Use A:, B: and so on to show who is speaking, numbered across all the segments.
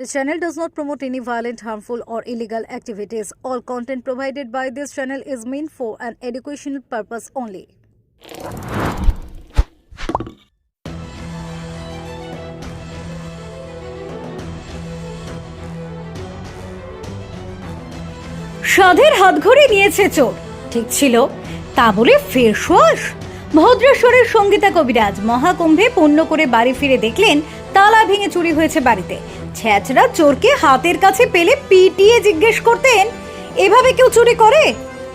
A: This channel does not promote any violent, harmful, or illegal activities. All content provided by this channel is meant for an educational purpose only. সাধের হাতঘড়ি নিয়েছে চোর ঠিক ছিল তা বলে face wash ভদ্রেশ্বরের Sangeeta কবিরাজ মহাকুম্ভে পণ্য করে বাড়ি ফিরে দেখলেন তালা ভেঙে চুরি হয়েছে বাড়িতে ছ্যাচরা চোরকে হাতের কাছে পেলে পিটিয়ে জিজ্ঞেস করতেন, এভাবে কেউ চুরি করে?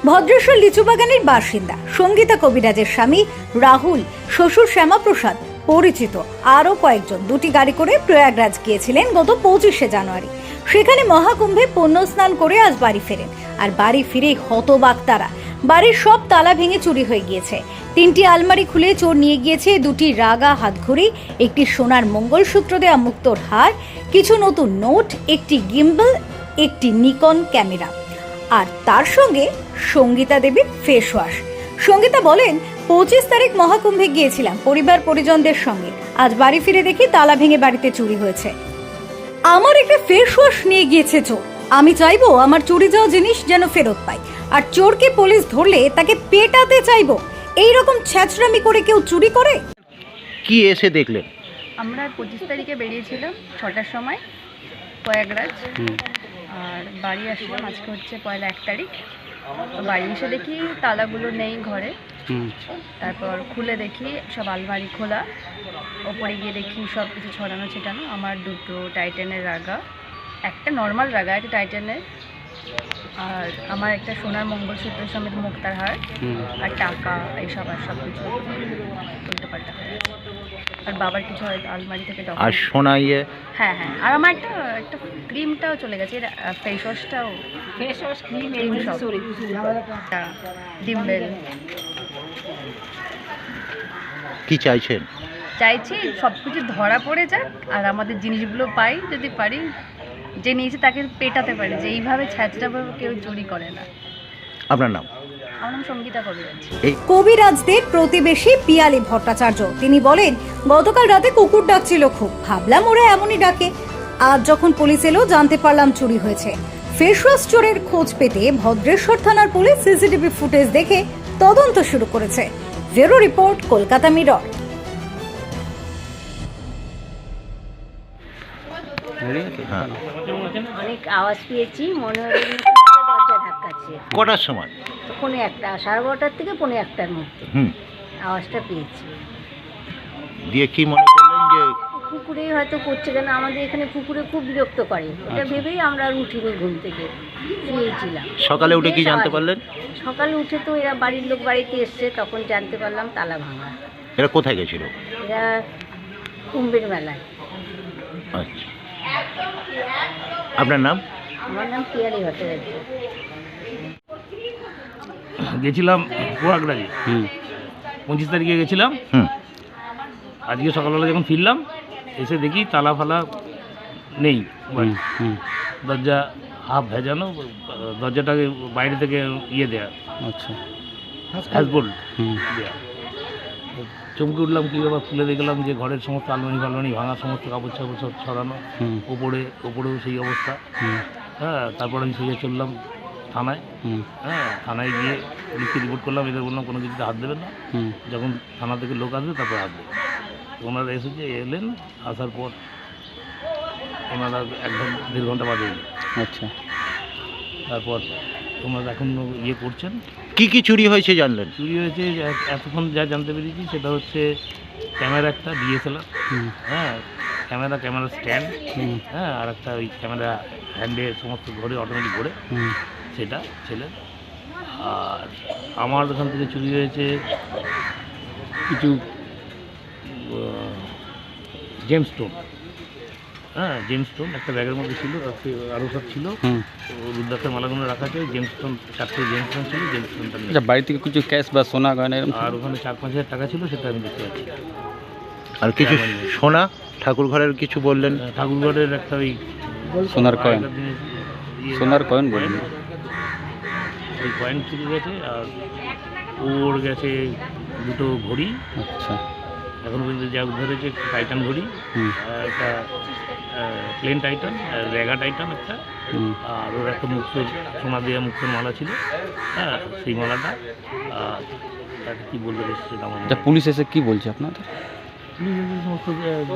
A: ভদ্রেশ্বর লিচুবাগানের বাসিন্দা, সঙ্গীতা কবিরাজের স্বামী রাহুল, শ্বশুর শ্যামাপ্রসাদ পরিচিত। আরও কয়েকজন, দুটি গাড়ি করে প্রয়াগরাজ গিয়েছিলেন গত পঁচিশে জানুয়ারি। সেখানে মহাকুম্ভে পণ্য স্নান করে আজ বাড়ি ফেরেন। আর বাড়ি ফিরেই হতবাক তারা। বাড়ির সব তালা ভেঙে চুরি হয়ে গিয়েছে। তিনটি আলমারি খুলে চোর নিয়ে গিয়েছে, দুটি রাগা হাতঘড়ি, একটি সোনার মঙ্গলসূত্র দেয়া মুক্তোর হার, কিছু নতুন নোট, একটি গিম্বল, একটি নিকন ক্যামেরা। আর তার সঙ্গে সঙ্গীতা দেবীর ফেস ওয়াশ সঙ্গীতা বলেন, পঁচিশ তারিখ মহাকুম্ভে গিয়েছিলাম পরিবার পরিজনদের সঙ্গে। আজ বাড়ি ফিরে দেখি তালা ভেঙে বাড়িতে চুরি হয়েছে। আমার একটা ফেস ওয়াশ নিয়ে গিয়েছে চোর। আমি চাইব আমার চুরি যাওয়া জিনিস যেন ফেরত পাই। আর চোরকে পুলিশ ধরলে তাকে পেটাতে চাইব। এই রকম ছ্যাচরামি করে কেউ চুরি করে?
B: কি এসে দেখলেন
C: আমরা পঁচিশ তারিখে বেরিয়েছিলাম ছটার সময় প্রয়াগরাজ। আর বাড়ি আসলাম আজকে হচ্ছে পয়লা এক তারিখ। তো বাড়ি এসে দেখি তালাগুলো নেই ঘরে। তারপর খুলে দেখি সব আলমারি খোলা। ওপরে গিয়ে দেখি সব কিছু ছড়ানো ছিটানো। আমার দুটো টাইটানের রাগা। একটা নর্মাল রাগা একটা টাইটানের আর আমার একটা সোনার মঙ্গলসূত্রের সমেত মুক্তার হার আর টাকা এইসব আর সব কিছু উল্টো পাল্টা আর বাবার কিছু হয় আলমারি থেকে
B: আর সোনা ইয়ে?
C: হ্যাঁ হ্যাঁ। আর আমার একটা একটা ক্রিমটাও চলে গেছে। ফেস ওয়াশটাও ফেস ওয়াশ ক্রিম ডিম্বেল
B: কি চাইছেন?
C: চাইছি সব কিছু ধরা পড়ে যাক আর আমাদের জিনিসগুলো পাই যদি পারি। যে নিয়েছে তাকে পেটাতে পারে যে এইভাবে ছ্যাচড়াভাবে কেউ চুরি করে না।
B: আপনার নাম?
C: আমার নাম সঙ্গীতা কবিরাজ।
A: কবিরাজদের প্রতিবেশী পিয়ালি ভট্টাচার্য। তিনি বলেন গতকাল রাতে কুকুর ডাকছিল খুব। ভাবলাম ওরা এমনই ডাকে। আজ যখন পুলিশ এলো জানতে পারলাম চুরি হয়েছে। ফেসওয়াশ চোরের খোঁজ পেতে ভদ্রেশ্বর থানার পুলিশ সিসিটিভি ফুটেজ দেখে তদন্ত শুরু করেছে। Bureau report Kolkata Mirror.
B: হ্যাঁ।
D: অনেক আওয়াজ পেয়েছি মনে হলো যেন দরজা ধাক্কাচ্ছে
B: কটার সময়?
D: তো একটা সাড়ে বারোটার থেকে পৌনে একটার মধ্যে।
B: হুম।
D: আওয়াজটা পেয়েছি।
B: দিয়ে কি মনে করলেন যে
D: কুকুরে হয়তো করছে কেন? আমাদের এখানে কুকুরে খুব বিরক্ত করে। ওটা
B: আচ্ছা।
D: ভেবেই আমরা আর উঠিনি ঘুম থেকে শুয়েছিলাম
B: সকালে উঠে কি জানতে। পারলেন?
D: সকালে উঠে তো এরা বাড়ির লোক বাড়িতে এসছে তখন জানতে পারলাম তালা ভাঙা।
B: এরা কোথায় গেছিল?
D: এরা কুম্ভের মেলায়।
B: আচ্ছা। আপনার নাম?
D: আমার নাম পিয়ালি ভট্টাচার্য।
E: গেছিলাম প্রয়াগরাজে। পঁচিশ তারিখে গেছিলাম।
B: হুম।
E: আজকে সকালবেলা যখন ফিরলাম এসে দেখি তালা ফালা নেই। দরজা হাফ ভেজানো দরজাটাকে বাইরে থেকে ইয়ে দেয়া।
F: আচ্ছা।
E: হ্যাজবোল্ট দেয়া। চমকে উঠলাম কী ব্যাপার? খুলে দেখলাম যে ঘরের সমস্ত আলমারি ফালমারি ভাঙা সমস্ত কাপড় চাপড় সব ছড়ানো ওপরে ওপরেও সেই অবস্থা। হ্যাঁ তারপর আমি সোজা চললাম থানায়। হ্যাঁ থানায় গিয়ে পুলিশকে রিপোর্ট করলাম এদের বললাম কোনো কিছুতে হাত দেবেন না। যখন থানা থেকে লোক আসবে তারপর আসবে ওনারা এসেছে এলেন আসার পর ওনারা এক ঘণ্টা দেড় ঘণ্টা বাদে এলেন।
F: আচ্ছা।
E: তারপর ওনারা এখন ইয়ে করছেন?
B: কি কি চুরি হয়েছে জানলেন?
E: চুরি হয়েছে এতক্ষণ যা জানতে পেরেছি সেটা হচ্ছে ক্যামেরা একটা ডিএসএলআর। হ্যাঁ ক্যামেরা ক্যামেরা স্ট্যান্ড। হ্যাঁ আর একটা ওই ক্যামেরা হ্যান্ডে সমস্ত ঘরে অটোমেটিক ঘরে সেটা ছেলে আর আমার ওখান থেকে চুরি হয়েছে কিছু জেমস স্টোন হ্যাঁ জেমস স্টোন একটা ব্যাগের মধ্যে ছিল আরও সব ছিল।
F: হুম।
E: তো রুদ্রাক্ষের মালাগুলো রাখা আছে জেমস স্টোন চারটে জেমস স্টোন ছিল জেমস স্টোনটা
F: আচ্ছা বাড়ি থেকে কিছু ক্যাশ বা সোনা গয়না
E: আর ওখানে চার পাঁচ হাজার টাকা ছিল সেটা আমি দেখতে পাচ্ছি
B: আর কিছু সোনা? ঠাকুর ঘরের কিছু বললেন?
E: ঠাকুরগড়ের একটা ওই
F: সোনার কয়েন
E: ইয়ে-
F: সোনার কয়েন বলুন
E: ওই কয়েন চুরি গেছে আর ওর গেছে দুটো ঘড়ি।
F: আচ্ছা।
E: এখন পর্যন্ত যা উদ্ধার হয়েছে একটা টাইটান ঘড়ি একটা প্লেন টাইটান রেগা টাইটান একটা আর ওর একটা মুক্ত সোনা দেওয়া মুক্তোর মালা ছিল। হ্যাঁ সেই মালাটা কী বলতে বেশ সেটা।
F: পুলিশ এসে কি বলছে আপনাদের?
E: পুলিশ এসে সমস্ত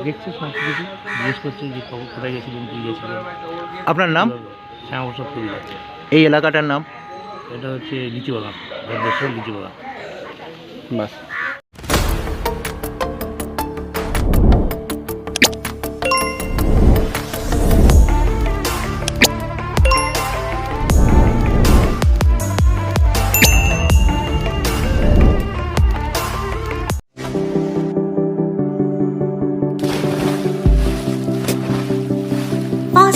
E: দেখছে সমস্ত কিছু জিজ্ঞেস করছে যে কখন কোথায় গেছিলেন কী গেছিলেন।
B: আপনার নাম?
E: শ্যামাপ্রসাদ
B: এই এলাকাটার নাম?
E: এটা হচ্ছে লিচু বাগান ভদ্রেশ্বর লিচু বাগান
F: বাস।